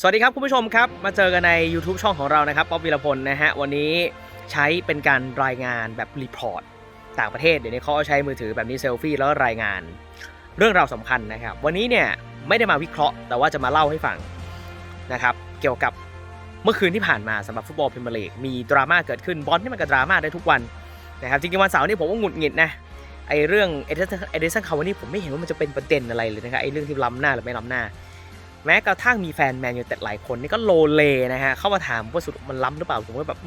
สวัสดีครับคุณผู้ชมครับ มาเจอกันใน YouTube ช่องของเรานะครับป๊อปวีรพลนะฮะวันนี้ใช้เป็นการรายงานแบบรีพอร์ตต่างประเทศเดี๋ยวนี้เขาใช้มือถือแบบนี้เซลฟี่แล้วรายงาน เรื่องราวสำคัญนะครับ วันนี้เนี่ยไม่ได้มาวิเคราะห์ แต่ว่าจะมาเล่าให้ฟังนะครับเกี่ยวกับเมื่อคืนที่ผ่านมาสำหรับฟุตบอลพรีเมียร์ลีกมีดราม่าเกิดขึ้นบอลที่มันก็ดราม่าได้ทุกวันนะครับจริงๆวันเสาร์นี่ผมก็หงุดหงิดนะไอเรื่องเอเดนเอเดนสันคาวานี่ผมไม่เห็นว่ามันจะเป็นประเด็นอะไรเลยนะครับไอเรื่องที่ล้ำหน้าหรือไม่ล้ำหน้า แม้กระทั่งมีแฟนแมนยูแต่หลายคนนี่ก็โลเลนะฮะเข้ามาถามว่าสุดมันล้ำหรือเปล่าผมก็แบบ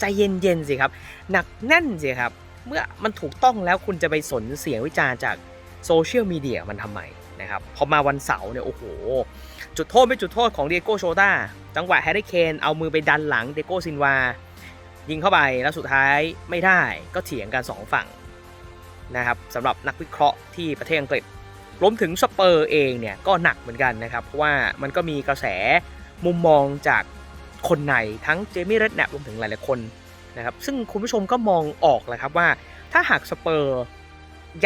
ใจเย็นๆสิครับหนักแน่นสิครับเมื่อมันถูกต้องแล้วคุณจะไปสนเสียงวิจารณ์จากโซเชียลมีเดียมันทำไมนะครับพอมาวันเสาร์เนี่ยโอ้โห จุดโทษไม่จุดโทษของเดโก้โชตาจังหวะแฮร์รี่เคนเอามือไปดันหลังเดโก้ซินวา ยิงเข้าไปแล้วสุดท้ายไม่ได้ก็เถียงกันสองฝั่งนะครับสำหรับนักวิเคราะห์ที่ประเทศอังกฤษ รวมถึงสเปอร์เองเนี่ยก็หนักเหมือนกันนะครับ เพราะว่ามันก็มีกระแสมุมมองจากคนในทั้งเจมี่เรดแนปรวมถึงหลายๆคนนะครับซึ่งคุณผู้ชมก็มองออกแหละครับว่าถ้าหากสเปอร์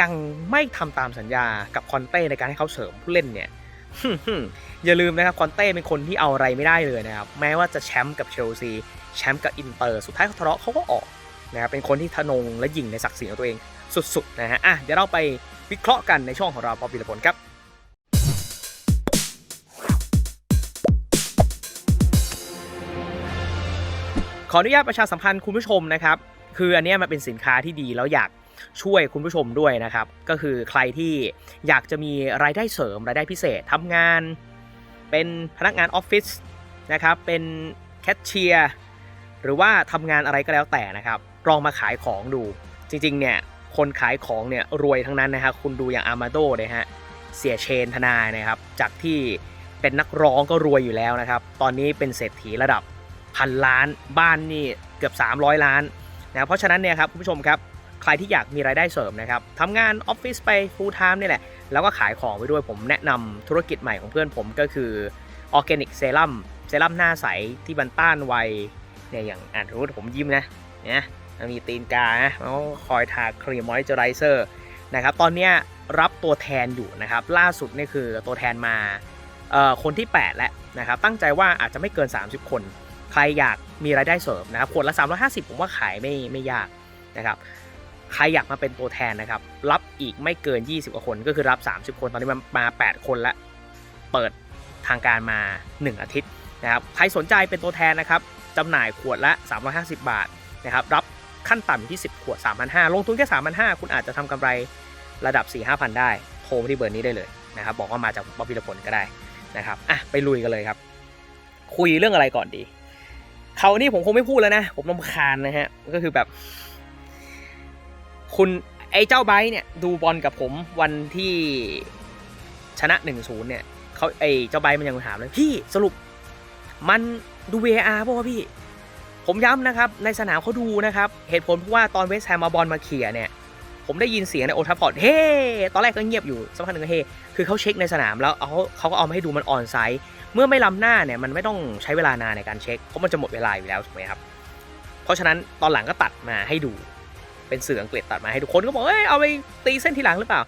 ยังไม่ทำตามสัญญากับคอนเต้ในการให้เขาเสริมผู้เล่นเนี่ยอย่าลืมนะครับคอนเต้เป็นคนที่เอาอะไรไม่ได้เลยนะครับ แม้ว่าจะแชมป์กับเชลซีแชมป์กับอินเตอร์สุดท้ายเขาทะเลาะเขาก็ออกนะครับเป็นคนที่ทะนงและยิงในศักดิ์ศรีของตัวเองสุดๆนะฮะอะเดี๋ยวเราไป วิเคราะห์กันในช่องของเราปอปีละผลครับขออนุญาตประชาสัมพันธ์คุณผู้ชมนะครับ คืออันนี้มันเป็นสินค้าที่ดีแล้วอยากช่วยคุณผู้ชมด้วยนะครับ ก็คือใครที่อยากจะมีรายได้เสริมรายได้พิเศษทำงาน เป็นพนักงานออฟฟิศนะครับ เป็นแคชเชียร์หรือว่าทำงานอะไรก็แล้วแต่นะครับลองมาขายของดู จริงๆเนี่ย คนขายของเนี่ยรวยทั้งนั้นนะครับคุณดูอย่างอามาโดเลยฮะเสียเชนทนายนะครับจากที่เป็นนักร้องก็รวยอยู่แล้วนะครับ ตอนนี้เป็นเศรษฐีระดับพันล้านบ้านนี่เกือบ 300 ล้านนะเพราะฉะนั้นเนี่ยครับคุณผู้ชมครับใครที่อยากมีรายได้เสริมนะครับทำงานออฟฟิศไป full time นี่แหละ แล้วก็ขายของไปด้วยผมแนะนำธุรกิจใหม่ของเพื่อนผมก็คือออร์แกนิกเซรั่มเซรั่มหน้าใสที่มันต้านไวเนี่ยอย่างอ่านรู้ผมยิ้มนะเนี่ย มันมีตีนกานะแล้วก็คอยทาครีมมอยเจอไรเซอร์นะครับ ตอนนี้รับตัวแทนอยู่นะครับ ล่าสุดนี่คือตัวแทนมาคนที่ 8 แล้วนะครับ ตั้งใจว่าอาจจะไม่เกิน 30 คน ใครอยากมีรายได้เสริมนะครับขวดละ 350 ผมว่าขายไม่ไม่ยากนะครับ ใครอยากมาเป็นตัวแทนนะครับ รับอีกไม่เกิน 20กว่าคน ก็คือรับ 30 คน ตอนนี้มันมา 8 คนแล้ว เปิดทางการมา 1 อาทิตย์นะครับ ใครสนใจเป็นตัวแทนนะครับจำหน่ายขวดละ 350 บาทนะครับ รับ ขั้นต่ำที่ 10 ขวด 3,500 ลงทุนแค่ 3,500 คุณอาจจะทำกำไรระดับ 4-5,000 ได้โทรมที่เบอร์นี้ได้เลยนะครับ บอกว่ามาจากบ๊อบบี้ลผลก็ได้นะครับอะไปลุยกันเลยครับ คุยเรื่องอะไรก่อนดีเขาวนี่ผมคงไม่พูดแล้วนะ ผมรำคาญนะฮะ ก็คือแบบ คุณไอ้เจ้าไบเนี่ย ดูบอลกับผมวันที่ชนะ 1-0 เนี่ยเขาไอ้เจ้าไบมันยังถามเลย พี่สรุปมันดู VAR ป่ะพี่ ผมย้ำนะครับในสนามเขาดูนะครับเหตุผลเพราะว่าตอนเวสแฮมมาบอลมาเขี่ยเนี่ยผมได้ยินเสียงในโอทัฟฟอร์ดเฮ้ตอนแรกก็เงียบอยู่สักพักหนึ่งเฮ้คือเขาเช็คในสนามแล้วเอาเขาก็เอามาให้ดูมันออนไซต์เมื่อไม่ล้ำหน้าเนี่ยมันไม่ต้องใช้เวลานานในการเช็คเพราะมันจะหมดเวลาอยู่แล้วถูกไหมครับเพราะฉะนั้นตอนหลังก็ตัดมาให้ดูเป็นสื่ออังกฤษตัดมาให้ทุกคนก็บอกเอ้ยเอาไปตีเส้นทีหลังหรือเปล่า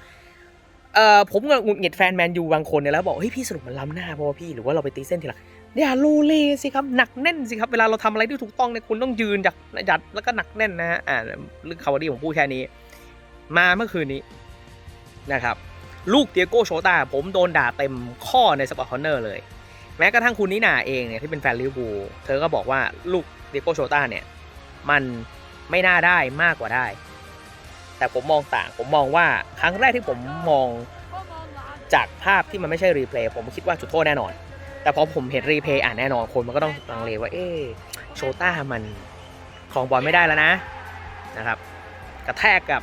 เอ่อผมก็หงุดหงิดแฟนแมนยูบางคนเนี่ยแล้วบอกเฮ้ยพี่สรุปมันล้ำหน้าเพราะว่าพี่หรือว่าเราไปตีเส้นทีหลัง อย่าโลเลสิครับหนักแน่นสิครับเวลาเราทำอะไรที่ถูกต้องเนี่ยคุณต้องยืนจัดจัดแล้วก็หนักแน่นนะฮะอ่าเรื่องคาวาดีผมพูดแค่นี้ มาเมื่อคืนนี้นะครับ ลูกเตียโก้โชตาผมโดนด่าเต็มข้อในสปอร์ตคอนเนอร์เลย แม้กระทั่งคุณนิน่าเองเนี่ยที่เป็นแฟนลิเวอร์พูลเธอก็บอกว่าลูกเตียโก้โชตาเนี่ย มันไม่น่าได้มากกว่าได้ แต่ผมมองต่างผมมองว่าครั้งแรกที่ผมมองจากภาพที่มันไม่ใช่รีเพลย์ผมคิดว่าจุดโทษแน่นอน แต่พอผมเห็นรีเพย์อ่านแน่นอนคนมันก็ต้องลังเลว่า เอ๊โชต้ามันคองบอลไม่ได้แล้วนะนะครับ กระแทกกับ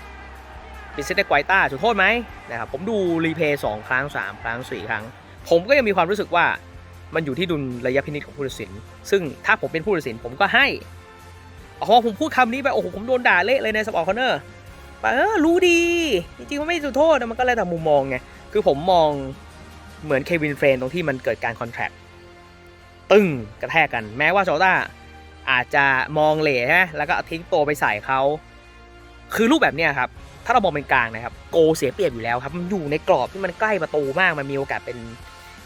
ปิเซเตไกวต้าจุดโทษไหมนะครับผมดูรีเพย์สองครั้งสามครั้งสี่ครั้ง ผมก็ยังมีความรู้สึกว่ามันอยู่ที่ดุลระยะพินิจของผู้ตัดสิน ซึ่งถ้าผมเป็นผู้ตัดสินผมก็ให้อ๋อผมพูดคำนี้ไป โอ้โห ผมโดนด่าเละเลยในสปอร์ตคอนเนอร์เออรู้ดี จริงๆ มันไม่จุดโทษนะมันก็แล้วแต่มุมมองไง คือผมมอง เหมือนเควินเฟรนตรงที่มันเกิดการคอนแทรคตึ้งกระแทกกัน แม้ว่าโจต้าอาจจะมองเหล่ฮะแล้วก็ทิ้งตัวไปใส่เขา คือรูปแบบเนี้ยครับ ถ้าเรามองเป็นกลางนะครับ โกเสียเปรียบอยู่แล้วครับ มันอยู่ในกรอบที่มันใกล้ประตูมาก มันมีโอกาสเป็น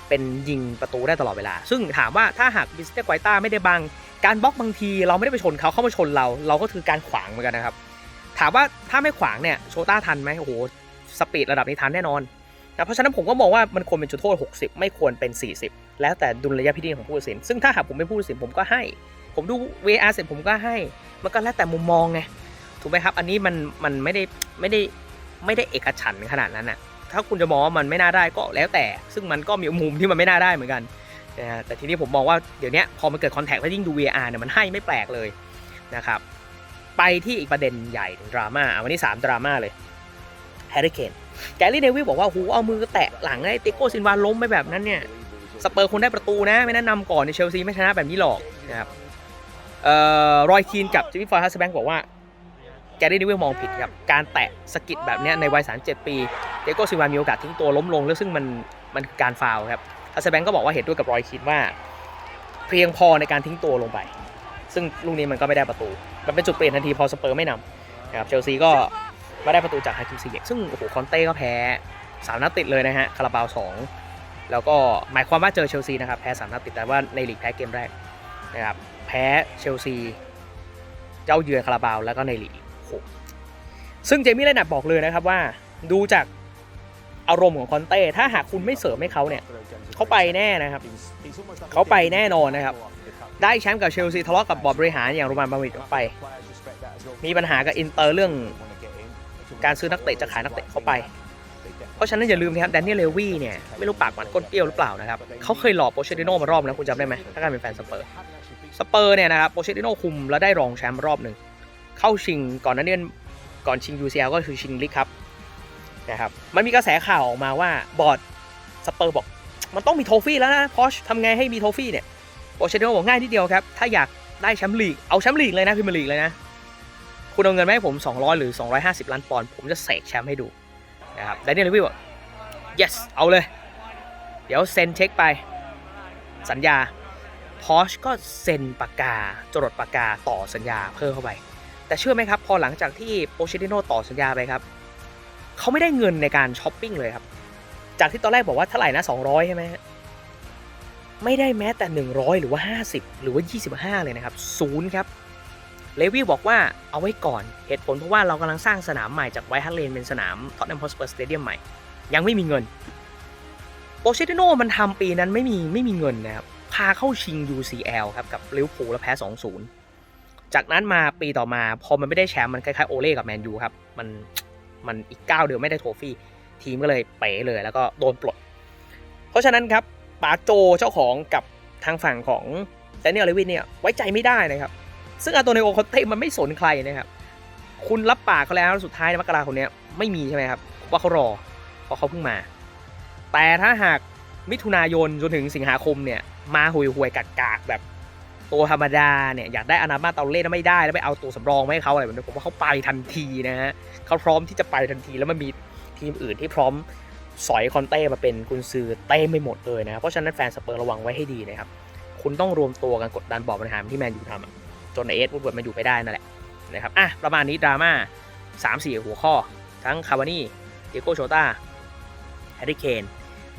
เป็นยิงประตูได้ตลอดเวลา ซึ่งถามว่าถ้าหากบิสเตอร์ไกวต้าไม่ได้บัง การบล็อกบางที เราไม่ได้ไปชนเขาเข้ามาชนเรา เราก็คือการขวางเหมือนกันนะครับ ถามว่าถ้าไม่ขวางเนี่ยโชต้าทันไหมโอ้โห สปีดระดับนี้ทันแน่นอน นะเพราะฉะนั้นผมก็มองว่ามันควรเป็นจุดโทษ 60 ไม่ควรเป็น 40 แล้วแต่ดุลยพินิจของผู้ตัดสิน ซึ่งถ้าหากผมเป็นผู้ตัดสินผมก็ให้ ผมดู VR เสร็จผมก็ให้ มันก็แล้วแต่มุมมองไงถูกไหมครับ อันนี้มันมันไม่ได้ไม่ได้ไม่ได้เอกฉันขนาดนั้นนะถ้าคุณจะมองว่ามันไม่น่าได้ก็แล้วแต่ ซึ่งมันก็มีมุมที่มันไม่น่าได้เหมือนกันแต่ทีนี้ผมมองว่าเดี๋ยวนี้พอมันเกิดคอนแทคแล้วยิ่งดู VR เนี่ยมันให้ไม่แปลกเลยนะครับไปที่อีกประเด็นใหญ่ดราม่าอันนี้ 3 ดราม่าเลย แฮร์รี่เคนแกลลี่เนวิลบอกว่าหูเอามือแตะหลังไอ้ติโก้ซินวาล้มไปแบบนั้นเนี่ยสเปอร์คนได้ประตูนะ ไม่แนะนำก่อนในเชลซีไม่ชนะแบบนี้หรอกนะครับเอ่อรอยคีนกับจิมมี่ฟอร์ฮัสแบงค์บอกว่าแกได้นิเวลมองผิดครับการแตะสกิดแบบนี้ในวัย 37 ปีเดโก้ซินวามีโอกาสทิ้งตัวล้มลงแล้วซึ่งมันมันคือการฟาวครับฮัสแบงค์ก็บอกว่าเห็นด้วยกับรอยคีนว่า เพียงพอในการทิ้งตัวลงไป ซึ่งลูกนี้มันก็ไม่ได้ประตู มันเป็นจุดเปลี่ยนทันทีพอสเปอร์ไม่นำนะครับเชลซีก็ ไม่ได้ประตูจากฮาคิมซิเยกซึ่งโอ้โหคอนเต้ก็แพ้สามนัดติดเลยนะฮะคาราบาวสองแล้วก็หมายความว่าเจอเชลซีนะครับแพ้สามนัดติดแต่ว่าในลีกแพ้เกมแรกนะครับแพ้เชลซี เจ้าเยือนคาราบาวแล้วก็ในลีกโอ้โหซึ่งเจมี่เลนัดบอกเลยนะครับว่าดูจากอารมณ์ของคอนเต้ถ้าหากคุณไม่เสริมให้เขาเนี่ยเขาไปแน่นะครับเขาไปแน่นอนนะครับ ได้แชมป์กับเชลซีทะเลาะกับบอร์ดบริหารอย่างโรมันบามิดไป มีปัญหากับอินเตอร์เรื่อง การซื้อนักเตะจะขายนักเตะเข้าไป เพราะฉะนั้นอย่าลืมนะครับแดเนียลเลวี่เนี่ยไม่รู้ปากหวานก้นเปรี้ยวหรือเปล่านะครับเขาเคยหลอกโปเชติโนมารอบแล้วคุณจำได้ไหมถ้าการเป็นแฟนสเปอร์สเปอร์เนี่ยนะครับโปเชติโนคุมแล้วได้รองแชมป์รอบหนึ่งเข้าชิงก่อนนั้นเนี่ยก่อนชิง UCL ก็คือชิงลีกครับนะครับมันมีกระแสข่าวออกมาว่าบอร์ดสเปอร์บอก มันต้องมีโทฟี่แล้วนะพอชทำไงให้มีโทฟี่เนี่ยโปเชติโนบอกง่ายทีเดียวครับถ้าอยากได้แชมป์ลีกเอาแชมป์ลีกเลยนะพรีเมลีกเลยนะ คุณเอาเงินมาให้ผม 200 หรือ 250 ล้านปอนด์ผมจะเสกแชมป์ให้ดูนะครับแดเนียลเลวิลบอก yes เอาเลย เดี๋ยวเซ็นเช็คไป สัญญาพอชก็เซ็นปากกา จรดปากกาต่อสัญญาเพิ่มเข้าไป แต่เชื่อไหมครับ พอหลังจากที่โปเชติโนต่อสัญญาไปครับเขาไม่ได้เงินในการช้อปปิ้งเลยครับ จากที่ตอนแรกบอกว่าเท่าไหร่นะ 200 ใช่ไหมไม่ได้แม้แต่ 100 หรือว่า 50 หรือว่า 25 เลยนะครับศูนย์ครับ เลวิลบอกว่าเอาไว้ก่อน เหตุผลเพราะว่าเรากำลังสร้างสนามใหม่จากไวท์ฮัตเลนเป็นสนามท็อตแนมฮอสเปอร์สเตเดียมใหม่ ยังไม่มีเงินโปเชติโนมันทำปีนั้นไม่มีไม่มีเงินนะครับ พาเข้าชิง UCL ครับกับลิเวอร์พูลแล้วแพ้ 2-0 จากนั้นมาปีต่อมาพอมันไม่ได้แชมป์มันคล้ายๆโอเล่กับแมนยูครับ มันมันอีกก้าเดียวไม่ได้โทฟี่ ทีมก็เลยเป๋เลยแล้วก็โดนปลด เพราะฉะนั้นครับป๋าโจเจ้าของกับทางฝั่งของแดเนียลเลวินเนี่ยไว้ใจไม่ได้นะครับ ซึ่งอันโตนิโอคอนเต้มันไม่สนใครนะครับ คุณรับปากเขาแล้วสุดท้ายในมกราคนนี้ไม่มีใช่ไหมครับ ว่าเขารอเพราะเขาเพิ่งมา แต่ถ้าหากมิถุนายนจนถึงสิงหาคมเนี่ยมาห่วยห่วยกากากแบบตัวธรรมดาเนี่ยอยากได้อนามาเตาเล่แล้วไม่ได้แล้วไปเอาตัวสำรองมาให้เขาอะไรแบบนี้ผมว่าเขาไปทันทีนะฮะเขาพร้อมที่จะไปทันทีแล้วมันมีทีมอื่นที่พร้อมสอยคอนเต้มาเป็นกุนซือเต้ไม่หมดเลยนะเพราะฉะนั้นแฟนสเปอร์ระวังไว้ให้ดีนะครับคุณต้องรวมตัวกันกดดันบอร์ดบริหารที่แมนยูทำ จนเอสวูดเวิร์ดมันอยู่ไม่ได้นั่นแหละนะครับอะประมาณนี้ดราม่าสามสี่หัวข้อ ทั้งคาวานี่เดโกโชตาแฮร์รี่เคน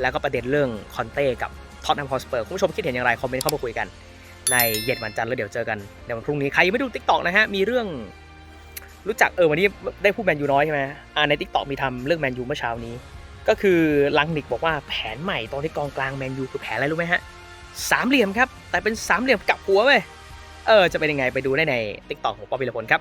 แล้วก็ประเด็นเรื่องคอนเต้กับท็อตแนมฮอสเปอร์คุณผู้ชมคิดเห็นอย่างไร คอมเมนต์เข้ามาคุยกัน ในเย็นวันจันทร์แล้วเดี๋ยวเจอกันในวันพรุ่งนี้ ใครยังไม่ดูทิกตอกนะฮะ มีเรื่องรู้จักเออวันนี้ได้พูดแมนยูน้อยใช่ไหมอ่าในทิกตอกมีทำเรื่องแมนยูเมื่อเช้านี้ ก็คือลังนิกบอกว่าแผนใหม่ตอนที่กองกลางแมนยูคือแผนอะไรรู้ไหมฮะสามเหลี่ยมครับ แต่เป็นสามเหลี่ยมกลับหัวเว้ย เออจะเป็นยังไงไปดูได้ในติ๊กต็อกของป๊อปปิลพลครับ